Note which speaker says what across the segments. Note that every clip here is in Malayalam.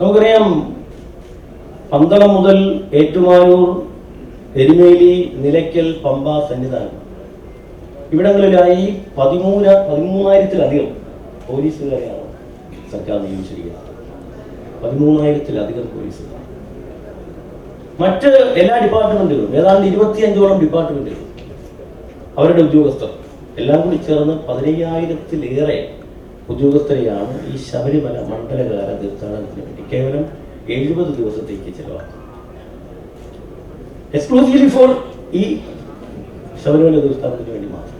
Speaker 1: നമുക്കറിയാം പന്തളം മുതൽ ഏറ്റുമാനൂർ എരുമേലി നിലയ്ക്കൽ പമ്പ സന്നിധാനം. ഇവിടങ്ങളിലായി പതിമൂന്ന് പതിമൂവായിരത്തിലധികം പോലീസുകാരെയാണ് സർക്കാർ നിയമിച്ചിരിക്കുന്നത്. പതിമൂന്നായിരത്തിലധികം പോലീസുകാർ. മറ്റ് എല്ലാ ഡിപ്പാർട്ട്മെന്റുകളും ഏതാണ്ട് ഇരുപത്തിയഞ്ചോളം ഡിപ്പാർട്ട്മെന്റുകൾ അവരുടെ ഉദ്യോഗസ്ഥർ എല്ലാം കൂടി ചേർന്ന് പതിനയ്യായിരത്തിലേറെ ഉദ്യോഗസ്ഥരെയാണ് ഈ ശബരിമല മണ്ഡലകാല തീർത്ഥാടനത്തിന് വേണ്ടി കേവലം എഴുപത് ദിവസത്തേക്ക് ചെലവാക്കുന്നത്. എക്സ്ക്ലൂസീവ്ലി ഫോർ ഈ ശബരിമല തീർത്ഥാടനത്തിന് വേണ്ടി മാത്രം.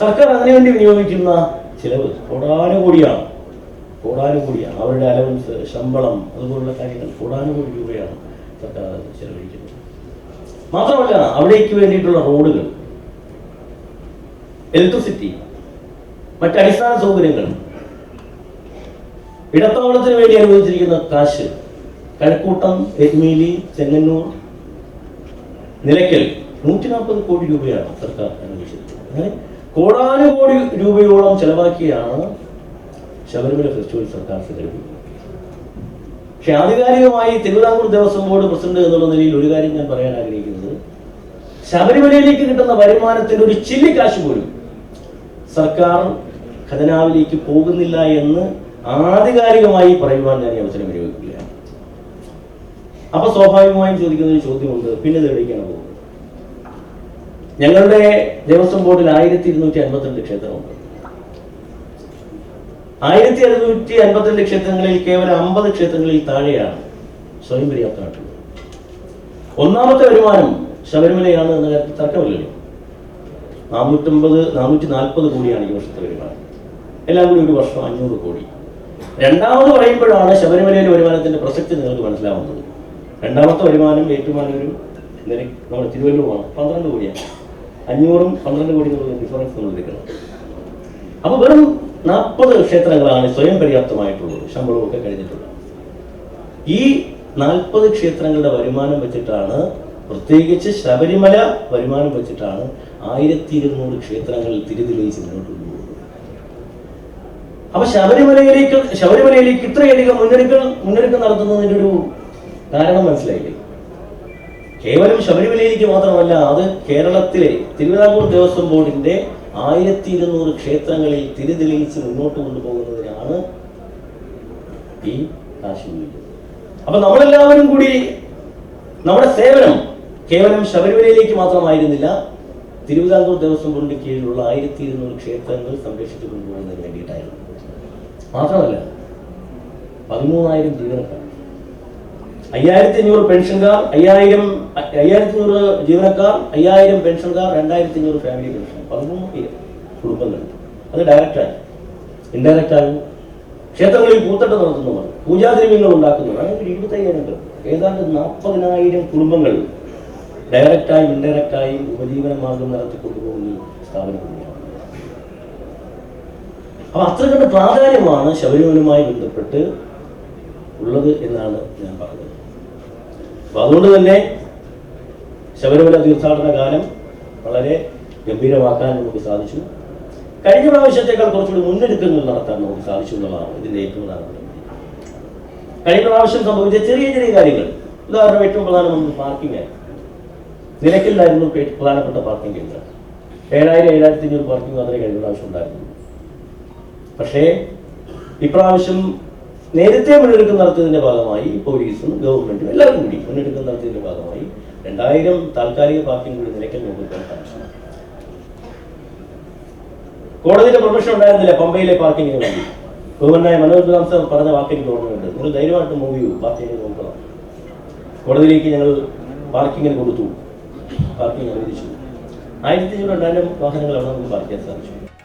Speaker 1: സർക്കാർ അതിനുവേണ്ടി വിനിയോഗിക്കുന്ന ചിലവ് കോടാനുകൂടിയാണ്. കോടാനുകൂടിയാണ്. അവരുടെ അലവൻസ് ശമ്പളം അതുപോലുള്ള കാര്യങ്ങൾ കോടാനുകൂടി രൂപയാണ് സർക്കാർ ചെലവഴിക്കുന്നത്. മാത്രമല്ല അവിടേക്ക് വേണ്ടിയിട്ടുള്ള റോഡുകൾ ഇലക്ട്രിസിറ്റി മറ്റ് അടിസ്ഥാന സൗകര്യങ്ങൾ. ഇടത്താവളത്തിന് വേണ്ടി അനുവദിച്ചിരിക്കുന്ന കാശ് കഴക്കൂട്ടം എരുമേലി ചെങ്ങന്നൂർ നിലയ്ക്കൽ നൂറ്റി നാൽപ്പത് കോടി രൂപയാണ് സർക്കാർ അനുവദിച്ചിരിക്കുന്നത്. അങ്ങനെ കോടാനുകോടി രൂപയോളം ചെലവാക്കിയാണ് ശബരിമല ഫെസ്റ്റിവൽ സർക്കാർ സംഘടിപ്പിക്കുന്നത്. പക്ഷെ ആധികാരികമായി തിരുവിതാംകൂർ ദേവസ്വം ബോർഡ് പ്രസിഡന്റ് എന്നുള്ള നിലയിൽ ഒരു കാര്യം ഞാൻ പറയാൻ ആഗ്രഹിക്കുന്നത്. ശബരിമലയിലേക്ക് കിട്ടുന്ന വരുമാനത്തിന്റെ ഒരു ചില്ലിക്കാശ് പോലും സർക്കാർ ഖജനാവിലേക്ക് പോകുന്നില്ല എന്ന് ആധികാരികമായി പറയുവാൻ ഞാൻ ഈ അവസരം വിനിയോഗിക്കുകയാണ് അപ്പൊ സ്വാഭാവികമായും ചോദിക്കുന്ന ഒരു ചോദ്യമുണ്ട് പിന്നെ ഇത് എവിടേക്കാണ് പോകുന്നത്? ഞങ്ങളുടെ ദേവസ്വം ബോർഡിൽ ആയിരത്തി ഇരുന്നൂറ്റി അൻപത്തിരണ്ട് ക്ഷേത്രമുണ്ട്. ആയിരത്തി അറുന്നൂറ്റി അൻപത്തിരണ്ട് ക്ഷേത്രങ്ങളിൽ കേവലം അമ്പത് ക്ഷേത്രങ്ങളിൽ താഴെയാണ് സ്വയം പര്യാപ്തമായിട്ടുള്ളത് ഒന്നാമത്തെ വരുമാനം ശബരിമലയാണ് എന്ന കാര്യത്തിൽ തർക്കമില്ലല്ലോ. നാനൂറ്റമ്പത് നാനൂറ്റി നാൽപ്പത് കോടിയാണ് ഈ വർഷത്തെ വരുമാനം. എല്ലാം കൂടി ഒരു വർഷം അഞ്ഞൂറ് കോടി. രണ്ടാമത് പറയുമ്പോഴാണ് ശബരിമലയിലെ വരുമാനത്തിന്റെ പ്രസക്തി നിങ്ങൾക്ക് മനസ്സിലാവുന്നത്. രണ്ടാമത്തെ വരുമാനം ഏറ്റുമാനൂരും നിരക്ക് നമ്മുടെ തിരുവല്ലൂരുമാണ് പന്ത്രണ്ട് കോടിയാണ്. അഞ്ഞൂറും പന്ത്രണ്ട് കോടി എന്നുള്ള ഡിഫറൻസ് നമ്മൾ എടുക്കണം. അപ്പൊ വെറും നാൽപ്പത് ക്ഷേത്രങ്ങളാണ് സ്വയം പര്യാപ്തമായിട്ടുള്ളത്. ശമ്പളമൊക്കെ കഴിഞ്ഞിട്ടുള്ളത്. ഈ നാൽപ്പത് ക്ഷേത്രങ്ങളുടെ വരുമാനം വെച്ചിട്ടാണ് പ്രത്യേകിച്ച് ശബരിമല വരുമാനം വെച്ചിട്ടാണ് ആയിരത്തി ഇരുന്നൂറ് ക്ഷേത്രങ്ങൾ തിരിതെളിയിച്ച് മുന്നോട്ട് കൊണ്ടുപോകുന്നത് അപ്പൊ ശബരിമലയിലേക്ക് ശബരിമലയിലേക്ക് ഇത്രയധികം മുന്നൊരുക്കൾ മുന്നൊരുക്കം നടത്തുന്നതിന്റെ ഒരു കാരണം മനസ്സിലായില്ലേ? കേവലം ശബരിമലയിലേക്ക് മാത്രമല്ല അത് കേരളത്തിലെ തിരുവിതാംകൂർ ദേവസ്വം ബോർഡിന്റെ ആയിരത്തി ഇരുന്നൂറ് ക്ഷേത്രങ്ങളിൽ തിരിതെളിയിച്ച് മുന്നോട്ട് കൊണ്ടുപോകുന്നതിനാണ് ഈ കാശ് ഉപയോഗിക്കുന്നത്. അപ്പൊ നമ്മളെല്ലാവരും കൂടി നമ്മുടെ സേവനം കേവലം ശബരിമലയിലേക്ക് മാത്രമായിരുന്നില്ല തിരുവിതാംകൂർ ദേവസ്വം ബോർഡിന്റെ കീഴിലുള്ള ആയിരത്തി ഇരുന്നൂറ് ക്ഷേത്രങ്ങൾ സംരക്ഷിച്ചു കൊണ്ടുപോകുന്നതിന് വേണ്ടിയിട്ടായിരുന്നു. മാത്രമല്ല പതിമൂന്നായിരം ജീവനക്കാർ. അയ്യായിരത്തി അഞ്ഞൂറ് പെൻഷൻകാർ അയ്യായിരം അയ്യായിരത്തി അഞ്ഞൂറ് ജീവനക്കാർ അയ്യായിരം പെൻഷൻകാർ രണ്ടായിരത്തി അഞ്ഞൂറ് ഫാമിലി പെൻഷൻ. പതിമൂന്ന് പേര് കുടുംബങ്ങൾ. അത് ഡയറക്റ്റായി ഇൻഡയറക്റ്റായി ക്ഷേത്രങ്ങളിൽ പൂത്തട്ട് നടത്തുന്നവർ പൂജാദ്രവ്യങ്ങൾ ഉണ്ടാക്കുന്നവർ അങ്ങനെ ഒരു ഇരുപത്തയ്യായിരം പേർ. ഏതാണ്ട് നാൽപ്പതിനായിരം കുടുംബങ്ങൾ ഡയറക്റ്റായും ഇൻഡയറക്റ്റായും ഉപജീവന മാർഗം നടത്തി കൊണ്ടുപോകുന്ന സ്ഥാപനം കൂടിയാണ് അപ്പൊ അത്ര പ്രാധാന്യമാണ് ശബരിമലയുമായി ബന്ധപ്പെട്ട് ഉള്ളത് എന്നാണ് ഞാൻ പറഞ്ഞത്. അപ്പൊ അതുകൊണ്ട് തന്നെ ശബരിമല തീർത്ഥാടന കാലം വളരെ ഗംഭീരമാക്കാൻ നമുക്ക് സാധിച്ചു. കഴിഞ്ഞ പ്രാവശ്യത്തേക്കാൾ കുറച്ചുകൂടി മുന്നൊരുക്കങ്ങൾ നടത്താൻ നമുക്ക് സാധിച്ചു എന്നുള്ളതാണ് ഇതിന്റെ ഏറ്റവും പ്രധാനപ്പെട്ട കഴിഞ്ഞ പ്രാവശ്യം സംഭവിച്ച ചെറിയ ചെറിയ കാര്യങ്ങൾ. ഉദാഹരണം ഏറ്റവും പ്രധാനമെന്ന് പാർക്കിംഗ് ആയിരുന്നു നിലക്കില്ലായിരുന്നു പ്രധാനപ്പെട്ട പാർക്കിംഗ് കേന്ദ്രം ഏഴായിരം ഏഴായിരത്തി അഞ്ഞൂറ് പാർക്കിംഗ് മാത്രമേ കഴിഞ്ഞ പ്രാവശ്യം ഉണ്ടായിരുന്നു. പക്ഷേ ഇപ്രാവശ്യം നേരത്തെ മുന്നൊരുക്കം നടത്തിയതിന്റെ ഭാഗമായി പോലീസും ഗവൺമെന്റും എല്ലാവരും കൂടി മുന്നൊരുക്കം നടത്തിയതിന്റെ ഭാഗമായി രണ്ടായിരം താൽക്കാലിക പാർക്കിംഗ് കൂടി നിലയ്ക്കൽ നോക്കാൻ സാധിച്ചു കോടതിയുടെ പ്രൊഫഷൻ ഉണ്ടായിരുന്നില്ല പമ്പയിലെ പാർക്കിങ്ങിന് വേണ്ടി. ഗവർണറായ മനോജ് റാം സാർ പറഞ്ഞ വാക്ക് എനിക്ക് നിങ്ങൾ ധൈര്യമായിട്ട് മൂവ് ചെയ്യൂ. പാർക്കിങ്ങിന് നോക്കുക കോടതിയിലേക്ക് ഞങ്ങൾ പാർക്കിങ്ങിന് കൊടുത്തു. പാർക്കിംഗ് അനുവദിച്ചു. ആയിരത്തി രണ്ടായിരം വാഹനങ്ങൾ അവിടെ നമുക്ക് പാർക്ക് ചെയ്യാൻ സാധിച്ചു.